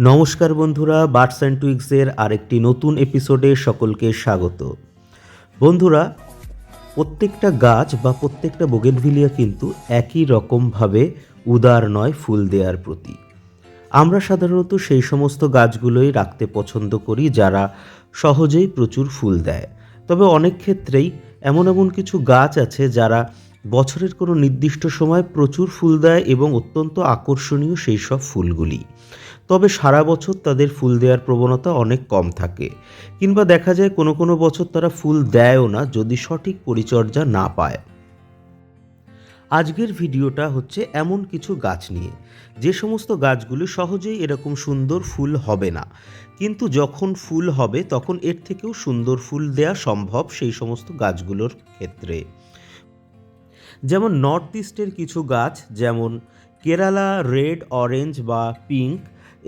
নমস্কার বন্ধুরা birds and টুইক্সের আরেকটি নতুন এপিসোডে সকলকে স্বাগত। বন্ধুরা, প্রত্যেকটা গাছ বা প্রত্যেকটা বোগেনভিলিয়া কিন্তু একই রকমভাবে উদার নয়, ফুল দেওয়ার প্রতি। আমরা সাধারণত সেই সমস্ত গাছগুলোই রাখতে পছন্দ করি যারা সহজেই প্রচুর ফুল দেয়। তবে অনেক ক্ষেত্রেই এমন এমন কিছু গাছ আছে যারা বছরের কোনো নির্দিষ্ট সময় প্রচুর ফুল দেয় এবং অত্যন্ত আকর্ষণীয় সেই সব ফুলগুলি। তবে সারা বছর তাদের ফুল দেওয়ার প্রবণতা অনেক কম থাকে। কিংবা দেখা যায় কোনো কোনো বছর তারা ফুল দেয়ও না যদি সঠিক পরিচর্যা না পায়। আজকের ভিডিওটা হচ্ছে এমন কিছু গাছ নিয়ে। যে সমস্ত গাছগুলি সহজেই এরকম সুন্দর ফুল হবে না। কিন্তু যখন ফুল হবে তখন এর থেকেও সুন্দর ফুল দেয়া সম্ভব সেই সমস্ত গাছগুলোর ক্ষেত্রে। যেমন নর্থ ইস্টের কিছু গাছ যেমন কেরালা, রেড, অরেঞ্জ বা পিঙ্ক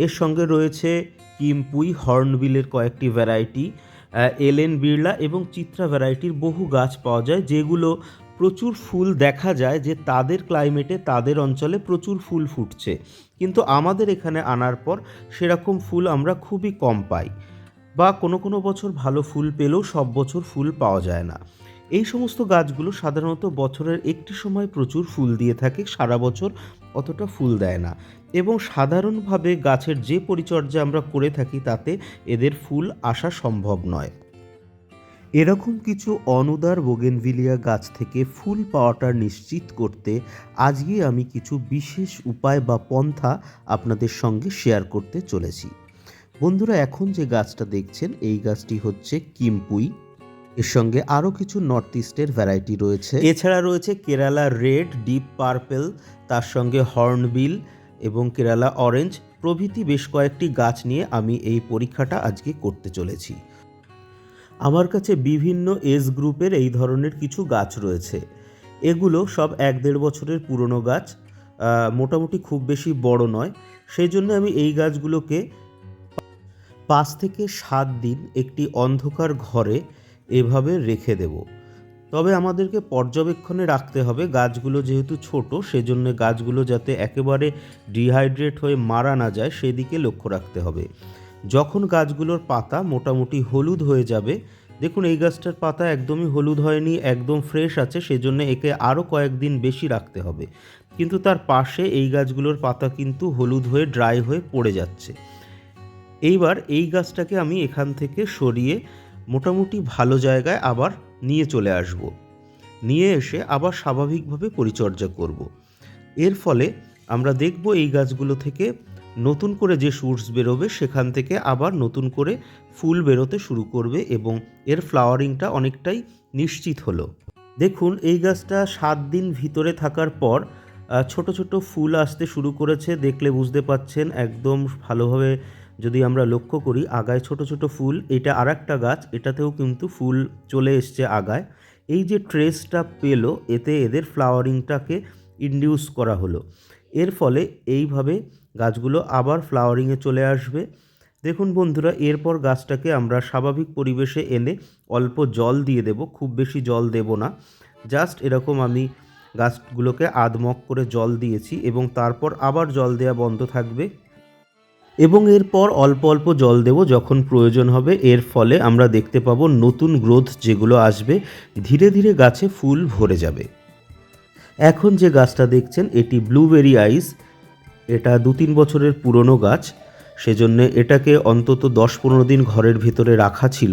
এর সঙ্গে রয়েছে কিমপুই হর্নবিলের কয়েকটি ভ্যারাইটি এলেন বিড়লা এবং চিত্রা ভ্যারাইটির বহু গাছ পাওয়া যায়, যেগুলো প্রচুর ফুল দেখা যায় যে তাদের ক্লাইমেটে তাদের অঞ্চলে প্রচুর ফুল ফুটছে। কিন্তু আমাদের এখানে আনার পর সেরকম ফুল আমরা খুবই কম পাই বা কোনো কোনো বছর ভালো ফুল পেলেও সব বছর ফুল পাওয়া যায় না। এই সমস্ত গাছগুলো সাধারণত বছরের একটি সময় প্রচুর ফুল দিয়ে থাকে, সারা বছর অতটা ফুল দেয় না। এবং সাধারণভাবে গাছের যে পরিচর্যা আমরা করে থাকি তাতে এদের ফুল আসা সম্ভব নয়। এরকম কিছু অনুদার বোগেনভিলিয়া গাছ থেকে ফুল পাওয়াটা নিশ্চিত করতে আজকে আমি কিছু বিশেষ উপায় বা পন্থা আপনাদের সঙ্গে শেয়ার করতে চলেছি। বন্ধুরা, এখন যে গাছটা দেখছেন, এই গাছটি হচ্ছে কিমপুই। এর সঙ্গে আরও কিছু নর্থ ইস্টের ভ্যারাইটি রয়েছে। এছাড়া রয়েছে কেরালা রেড ডিপ পার্পেল তার সঙ্গে হর্নবিল এবং কেরালা অরেঞ্জ প্রভৃতি বেশ কয়েকটি গাছ নিয়ে আমি এই পরীক্ষাটা আজকে করতে চলেছি। আমার কাছে বিভিন্ন এজ গ্রুপের এই ধরনের কিছু গাছ রয়েছে। এগুলো সব এক দেড় বছরের পুরনো গাছ মোটামুটি খুব বেশি বড় নয়। সেই জন্য আমি এই গাছগুলোকে পাঁচ থেকে সাত দিন একটি অন্ধকার ঘরে এভাবে রেখে দেব। তবে আমাদেরকে পর্যবেক্ষণে রাখতে হবে, গাছগুলো যেহেতু ছোট, সেজন্য গাছগুলো যাতে একেবারে ডিহাইড্রেট হয়ে মারা না যায়, সেদিকে লক্ষ্য রাখতে হবে। যখন গাছগুলোর পাতা মোটামুটি হলুদ হয়ে যাবে, দেখুন এই গাছটার পাতা একদমই হলুদ হয়নি, একদম ফ্রেশ আছে, সেজন্য একে আরও কয়েকদিন বেশি রাখতে হবে। কিন্তু তার পাশে এই গাছগুলোর পাতা কিন্তু হলুদ হয়ে, ড্রাই হয়ে পড়ে যাচ্ছে। এইবার এই গাছটাকে আমি এখান থেকে সরিয়ে মোটামুটি ভালো জায়গায় আবার নিয়ে চলে আসব। নিয়ে এসে আবার স্বাভাবিকভাবে পরিচর্যা করব। এর ফলে আমরা দেখব এই গাছগুলো থেকে নতুন করে যে সুর্স বেরোবে, সেখান থেকে আবার নতুন করে ফুল বেরোতে শুরু করবে এবং এর ফ্লাওয়ারিংটা অনেকটাই নিশ্চিত হলো। দেখুন, এই গাছটা সাত দিন ভিতরে থাকার পর ছোট ছোট ফুল আসতে শুরু করেছে। দেখলে বুঝতে পাচ্ছেন, একদম ভালোভাবে যদি আমরা লক্ষ্য করি আগায় ছোট ছোট ফুল, এটা আর একটা গাছ, এটাতেও কিন্তু ফুল চলে এসছে আগায়। এই যে ট্রেসটা পেল, এতে এদের ফ্লাওয়ারিংটাকে ইন্ডিউস করা হলো। এর ফলে এইভাবে গাছগুলো আবার ফ্লাওয়ারিংয়ে চলে আসবে। দেখুন বন্ধুরা, এরপর গাছটাকে আমরা স্বাভাবিক পরিবেশে এনে অল্প জল দিয়ে দেব, খুব বেশি জল দেব না। জাস্ট এরকম আমি গাছগুলোকে আধমক করে জল দিয়েছি এবং তারপর আবার জল দেওয়া বন্ধ থাকবে। এবং এরপর অল্প অল্প জল দেব যখন প্রয়োজন হবে। এর ফলে আমরা দেখতে পাবো নতুন গ্রোথ যেগুলো আসবে, ধীরে ধীরে গাছে ফুল ভরে যাবে। এখন যে গাছটা দেখছেন, এটি ব্লুবেরি আইস। এটা দু তিন বছরের পুরনো গাছ। সেজন্য এটাকে অন্তত দশ পনেরো দিন ঘরের ভিতরে রাখা ছিল।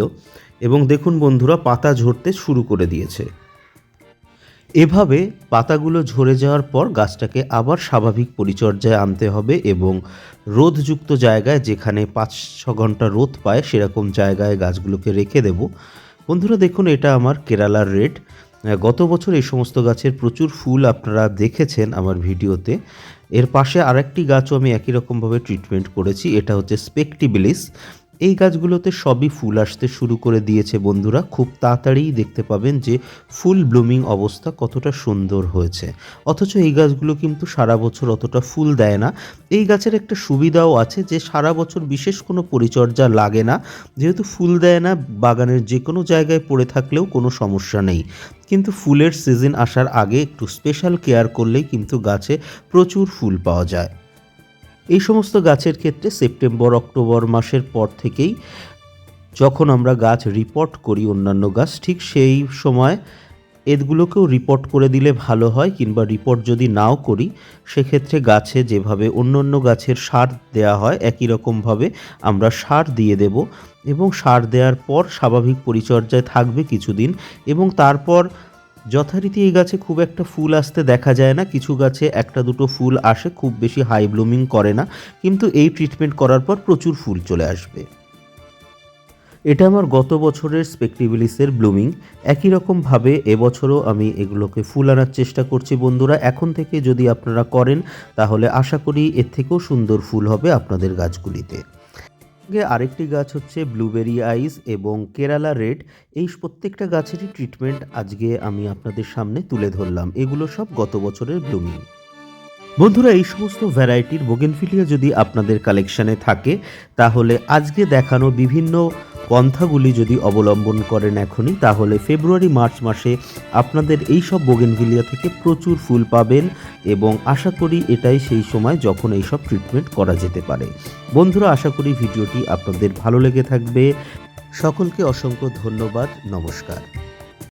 এবং দেখুন বন্ধুরা, পাতা ঝরতে শুরু করে দিয়েছে। এভাবে পাতাগুলো ঝরে যাওয়ার পর গাছটাকে আবার স্বাভাবিক পরিচর্যায় আনতে হবে এবং রোদযুক্ত জায়গায় যেখানে পাঁচ, ছ ঘণ্টা রোদ পায় সেরকম জায়গায় গাছগুলোকে রেখে দেব। বন্ধুরা দেখুন, এটা আমার কেরালার রেড। গত বছর এই সমস্ত গাছের প্রচুর ফুল আপনারা দেখেছেন আমার ভিডিওতে। এর পাশে আরেকটি গাছও আমি একই রকমভাবে ট্রিটমেন্ট করেছি, এটা হচ্ছে স্পেকটিবিলিস। এই গাছগুলোতে সবই ফুল আসতে শুরু করে দিয়েছে বন্ধুরা। খুব তাড়াতাড়িই দেখতে পাবেন যে ফুল ব্লুমিং অবস্থা কতটা সুন্দর হয়েছে। অথচ এই গাছগুলো কিন্তু সারা বছর অতটা ফুল দেয় না। এই গাছের একটা সুবিধাও আছে যে সারা বছর বিশেষ কোনো পরিচর্যা লাগে না। যেহেতু ফুল দেয় না, বাগানের যে কোনো জায়গায় পড়ে থাকলেও কোনো সমস্যা নেই। কিন্তু ফুলের সিজন আসার আগে একটু স্পেশাল কেয়ার করলেই কিন্তু গাছে প্রচুর ফুল পাওয়া যায়। এই সমস্ত গাছের ক্ষেত্রে সেপ্টেম্বর, অক্টোবর মাসের পর থেকেই যখন আমরা গাছ রিপোর্ট করি অন্যান্য গাছ, ঠিক সেই সময় এগুলোকেও রিপোর্ট করে দিলে ভালো হয় কিংবা রিপোর্ট যদি নাও করি, সেক্ষেত্রে গাছে যেভাবে অন্য অন্য গাছের সার দেওয়া হয়, একই রকমভাবে আমরা সার দিয়ে দেব এবং সার দেওয়ার পর স্বাভাবিক পরিচর্যায় থাকবে কিছুদিন এবং তারপর যথারীতি এই গাছে খুব একটা ফুল আসতে দেখা যায় না। কিছু গাছে একটা দুটো ফুল আসে, খুব বেশি হাই ব্লুমিং করে না। কিন্তু এই ট্রিটমেন্ট করার পর প্রচুর ফুল চলে আসবে। এটা আমার গত বছরের স্পেকটিভিলিসের ব্লুমিং। একই রকমভাবে এবছরও আমি এগুলোকে ফুল আনার চেষ্টা করছি বন্ধুরা। এখন থেকে যদি আপনারা করেন, তাহলে আশা করি এর থেকেও সুন্দর ফুল হবে আপনাদের গাছগুলিতে। সঙ্গে আরেকটি গাছ হচ্ছে ব্লুবেরি আইস এবং কেরালা রেড। এই প্রত্যেকটা গাছেরই ট্রিটমেন্ট আজকে আমি আপনাদের সামনে তুলে ধরলাম। এগুলো সব গত বছরের ব্লুমিং। বন্ধুরা, এই সমস্ত ভ্যারাইটির বোগেনফিলিয়া যদি আপনাদের কালেকশানে থাকে, তাহলে আজকে দেখানো বিভিন্ন পন্থাগুলি যদি অবলম্বন করেন এখনই, তাহলে ফেব্রুয়ারি মার্চ মাসে আপনাদের এই সব বোগেনভিলিয়া থেকে প্রচুর ফুল পাবেন। এবং আশা করি এটাই সেই সময় যখন এইসব ট্রিটমেন্ট করা যেতে পারে। বন্ধুরা, আশা করি ভিডিওটি আপনাদের ভালো লেগে থাকবে। সকলকে অসংখ্য ধন্যবাদ। নমস্কার।